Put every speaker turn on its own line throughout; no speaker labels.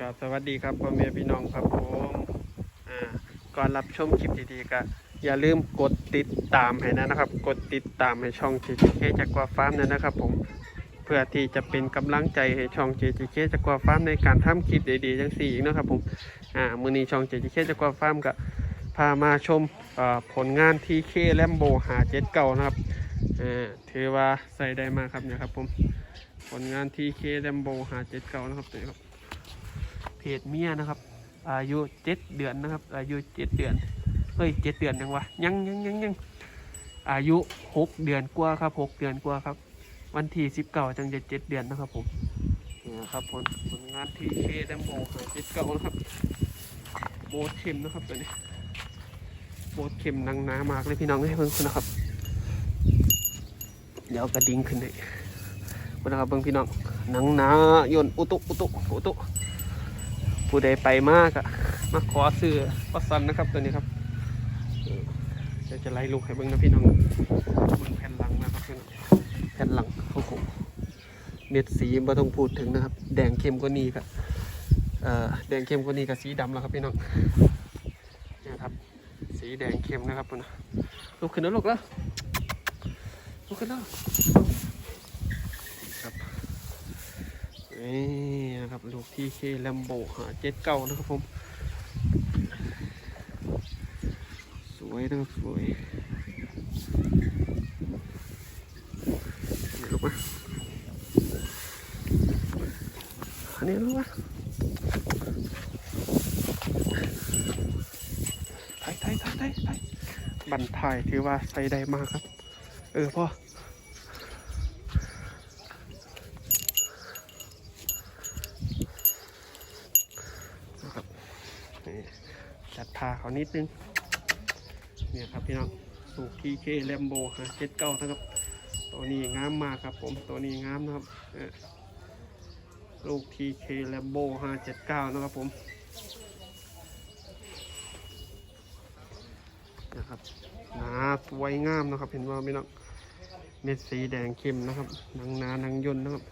ครับสวัสดีครับพ่อแม่พี่น้องครับผมอ่าก่อนรับชมคลิปดีๆก็อย่าลืมกดติดตามให้นะนะครับ กดติดตามให้ช่อง JJK จากกว่าฟาร์มนะนะครับ ผมเพื่อที่จะเป็นกำลังใจให้ช่อง JJK จากกว่าฟาร์มในการทำคลิปดีๆจังสี่อีกนะครับผมอ่ามื้อนี้ช่อง JJK จากกว่าฟาร์มก็พามาชมผลงานที่เคแลมโบหาเจ็ดเก่านะครับถือว่าใส่ได้มากครับเนี่ยครับผมผลงานที่เคแลมโบหาเจ็ดเก่านะครับเนี่ยครับ เพจเมียนะครับ อายุเจ็ดเดือนนะครับ อายุเจ็ดเดือนเฮ้ยเจ็ดเดือนยังวะยังยังยังยังอายุหกเดือนกว่าครับหกเดือนกว่าครับ วันที่สิบเก้าจังจะเจ็ดเดือนนะครับผมนี่นะครับผลผลงานที่เคดมโบหาเจ็ดเก้านะครับโบสเข็มนะครับตัวนี้โบสเข็มนังหนามากเลยพี่น้องให้เพิ่งคุณนะครับ เดี๋ยวกระดิ่งขึ้นเลยนะครับเพิ่งพี่น้องนังหนายนอุตุอุตุอุตุ ผู้ใดไปมากอะมาขอซื้อปัสสันนะครับตัวนี้ครับเดี๋ยวจะไล่ลูกให้เบิ้งนะพี่น้องบิ้งแผ่นหลังนะครับพี่น้องแผ่นหลังโอ้โหเม็ดสีไม่ต้องพูดถึงนะครับ แดงเข้มกว่านี้ครับเอ่อแดงเข้มกว่านี้กับสีดำแล้วครับพี่น้องนี่ครับ สีแดงเข้มนะครับนะลูกขึ้นแล้วลูกแล้วลูกขึ้นแล้วครับ นี่นะครับลูกที่เคแลมโบหาเจ็ดเก้านะครับผม สวยนะครับสวยนี่ลูกมาอันนี้ลูกมาไทยไทยไทยไทยไทยบันทายถือว่าใส่ได้มากครับ เออพ่อ นะครับนี่ จัดพาเขานิดนึง เนี่ยครับพี่น้องสูกทีเคแลมโบฮะเจ็ดเก้านะครับ ตัวนี้งามมากครับผมตัวนี้งามนะครับลูกทีเคแลมโบห้าเจ็ดเก้านะครับผมนะครับหนาสวยงามนะครับ เห็นว่าพี่น้องเม็ดสีแดงเข้มนะครับหนังหนาหนังย่นนะครับ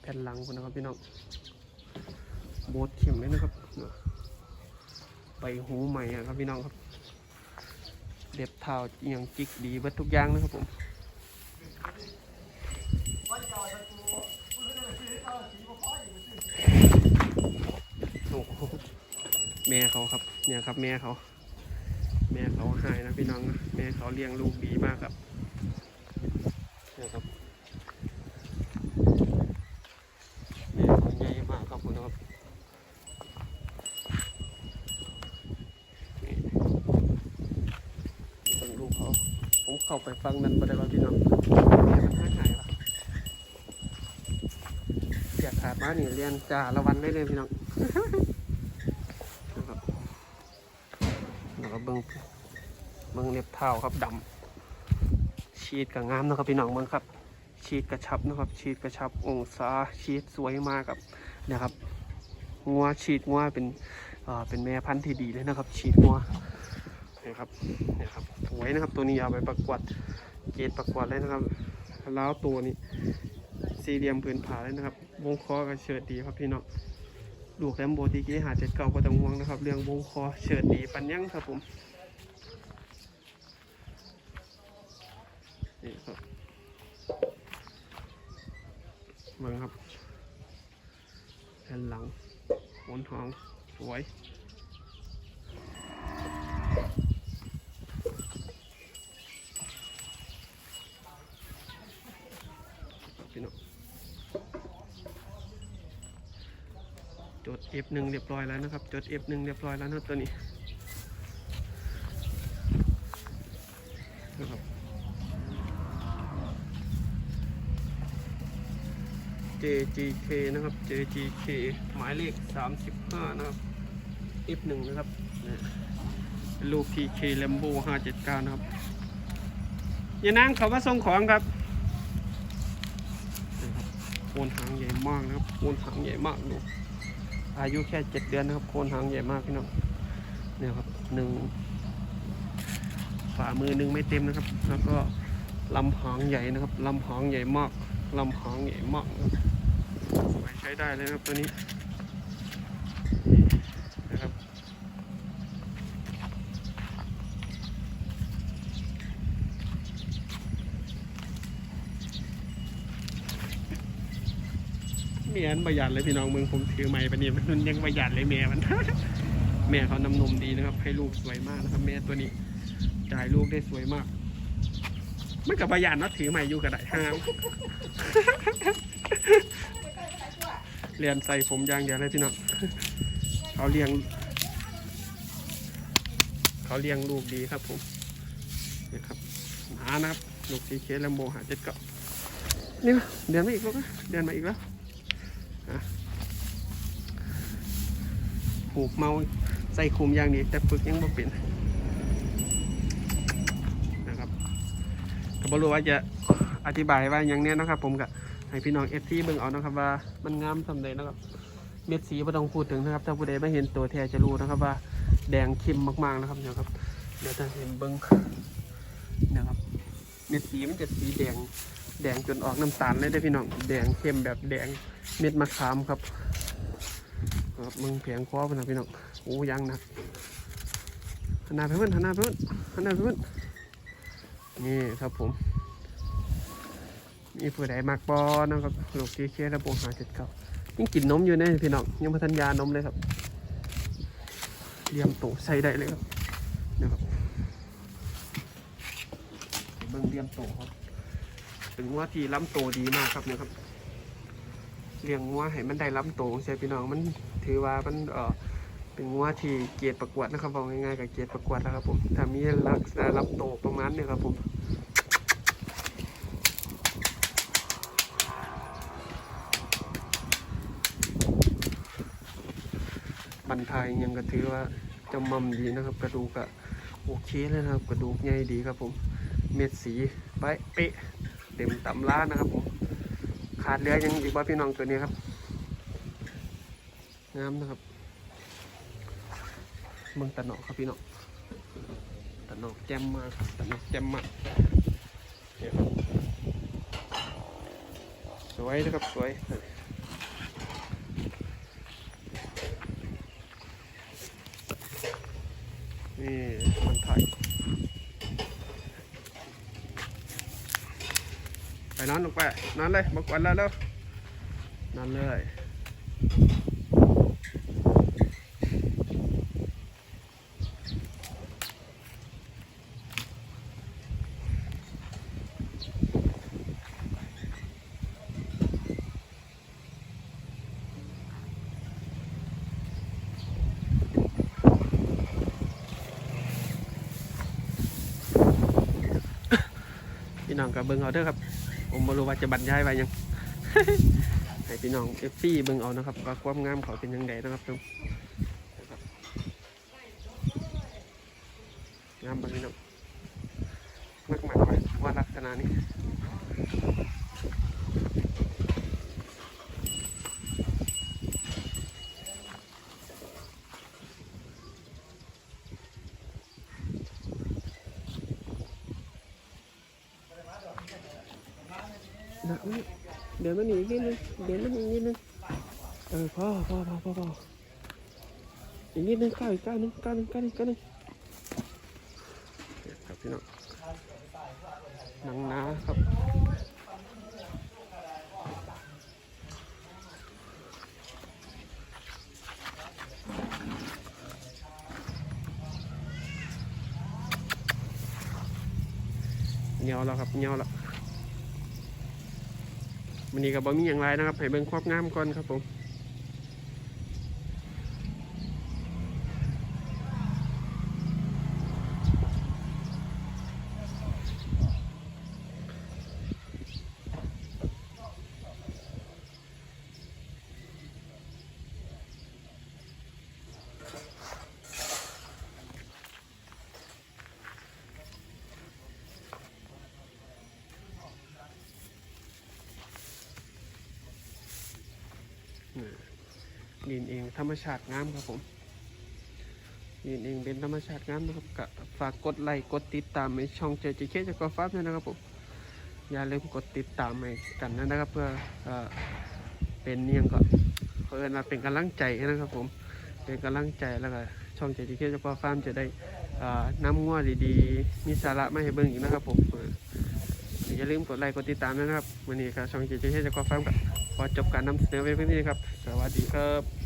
แผ่นหลังคนนะครับพี่น้อง โบดเข็มเลยนะครับใบหูใหม่ครับพี่น้องครับเด็บเท้าเอียงจิกดีเบิดทุกอย่างนะครับผมโอ้โหแม่เขาครับเนี่ยครับแม่เขา แม่เขาหายนะพี่น้องนะแม่เขาเลี้ยงลูกดีมากครับเนี่ยครับแม่เขาใหญ่มากครับคุณครับนี่เป็นลูกเขาผม เข้าไปฟังนั้นบ่ได้ว่าพี่น้องแม่มันหาหายเสียขาดมานี่เรียนจ่าละวันได้เลยพี่น้องนะครับแล้วก็เบิ้งเบิ้งเล็บเท้าครับดำชีดกับงามนะครับพี่น้องเบิ้งครับ ชีดกระชับนะครับ ชีดกระชับองศาชีดสวยมากครับนะครับงัวชีดงัวเป็นอ่อเป็นแม่พันธุ์ที่ดีเลยนะครับ ชีดงัว นะครับนะครับสวยนะครับตัวนี้เอาไปประกวดเกณฑ์ประกวดเลยนะครับแล้วตัวนี้สี่เหลี่ยมพื้นผาเลยนะครับ วงคอก็เฉิดดีครับพี่น้องลูกแรมโบทีกี้หาเจ็ดเก่าก็ต้องห่วงนะครับ เรื่องวงคอเฉิดดีปันยังครับผมนี่ครับมืองครับแผ่นหลังหนหองสวยพี่น้องจด F1 เรียบร้อยแล้วนะครับ จด F1 เรียบร้อยแล้วนะครับตัวนี้นะครับ JGK นะครับ JGK หมายเลข 35 นะครับ F1 นะครับเป็นลูก TK Lambo 579 นะครับอย่านางเขามาส่งของครับโคนหางใหญ่มากนะครับโคนหางใหญ่มากดู อายุแค่เจ็ดเดือนนะครับ โคนหางใหญ่มากพี่น้องเนี่ยครับหนึ่งฝ่ามือหนึ่งไม่เต็มนะครับ แล้วก็ลำหางใหญ่นะครับลำหางใหญ่มากลำหางใหญ่มากสวยใช้ได้เลยครับตัวนี้นะครับ เมียนประหยัดเลยพี่น้องเมืองผมถือไม้ปนี่มันยังประหยัดเลยแม่มัน แม่เขานำนมดีนะครับ ให้ลูกสวยมากนะครับแม่ตัวนี้จ่ายลูกได้สวยมากมันกับประหยัดนะถือไม้อยู่กระไดห้ามเรียนใส่ผมยางเดียวเลยพี่น้องเขาเลี้ยง เขาเลี้ยงลูกดีครับผมนี่ครับหานะครับลูกสีเคสแลมโบหาเจ็ดเก้านี่าเดินมาอีกแล้วเดินมาอีกแล้วอะ ผูกเมาใส่คุมอย่างนี้แต่ฝึกยังบ่เป็นนะครับก็บ่รู้ว่าจะอธิบายว่าอย่างเนี้ยนะครับ ผมกับให้พี่น้องเอฟซีเบิ่งเอานะครับ ว่ามันงามสำเร็จนะครับ เม็ดสีไม่ต้องพูดถึงนะครับ ถ้าผู้ใดไม่เห็นตัวแท้จะรู้นะครับ ว่าแดงเข้มมากๆนะครับเนี่ยครับเดี๋ยวจะเห็นเบิ้งนี่ยครับเม็ดสีมันจะสีแดงแดงจนออกน้ำตาลเลยได้พี่น้องแดงเข้มแบบแดงเม็ดมะขามครับ ครับมึงเพียงคอพนนะพี่น้องโอ้ยังหนะหันหน้าไปเพื่อนหันหน้าไปเพื่อนหันหน้าไปเพื่อนนี่ครับผม มีผู้ใดมากบอนะครับลูกทีเคระบบหาเจ็ดเก้ายังกินนมอยู่เนี่ยพี่น้องยังพันยานมเลยครับเลี้ยมโตใส่ได้เลยครับนะครับเบิ่งเลี้ยมโตครับ ถึงว่าที่ล้ำโตดีมากครับเนี่ยครับ เลี้ยงงัวให้มันได้ล้ำโตใช่พี่น้องมันถือว่ามันเออเป็นงัวที่เกียรติประกวดนะครับบอกง่ายๆกับเกียรติประกวดนะครับผมถ้ามีลักษณะล้ำโตประมาณนี้ครับผมบันทายยังก็ถือว่าจำมั่มดีนะครับ กระดูกอะโอเคเลยนะครับ กระดูกใหญ่ดีครับผม เม็ดสีไปเป๊ะเต็มตำร้านนะครับผม ขาดเหลือยังอีกว่าพี่น้องตัวนี้ครับงามนะครับเมืองตะหนอกครับพี่น้องตะหนอกแจ่มมากตะหนอกแจ่มมากสวยนะครับสวยนี่มันไทยไป นอนลงไป นอนเลยบอกวันแล้วแล้วนอนเลยพี่น้องกับเบิ้งเอาเด้อครับ ผมไม่รู้ว่าจะบรรยายไว้ยังให้พี่น้องเอฟซีเบิ้งเอานะครับว่าความงามเขาเป็นยังไงนะครับผมนะครับงามบางพี่น้องมากมากว่าว่าลักษณะนี้ นะเดี๋ยวมันอีกนิดนึงเดี๋ยวมันอีกนิดนึงเออพ่อพ่อพ่อพ่อพ่ออีกนิดนึงก้าวอีกก้าวนึงก้าวนึงก้าวนึงก้าวนึงครับพี่น้องนังนาครับเหนียวแล้วครับเหนียวแล้ว มันนี้ก็บ่มีอย่างไรนะครับให้เบิ่งความงามก่อนครับผม ดินเองธรรมชาติงามครับผมดินเองเป็นธรรมชาติงามนะครับก็ฝากกดไลค์กดติดตามในช่องเจจิเคจากกอฟ้าด้วยนะครับผมอย่าลืมกดติดตามให้กันนะครับ เพื่อเป็นเนียงก็เพื่อนมาเป็นกำลังใจนะครับผมเป็นกำลังใจแล้วก็ช่องเจดีเคจาพ่อฟาจะได้เอ่อนำงัวดีๆ มีสาระมาให้เบิ่งอีกนะครับผมอย่าลืมกดไลค์กดติดตามนะครับวันนี้ก็ช่องเจดีเคจาพ่อฟาก็ขอจบการนำเสนอไว้เพียงนี้ครับ วัสดีครับ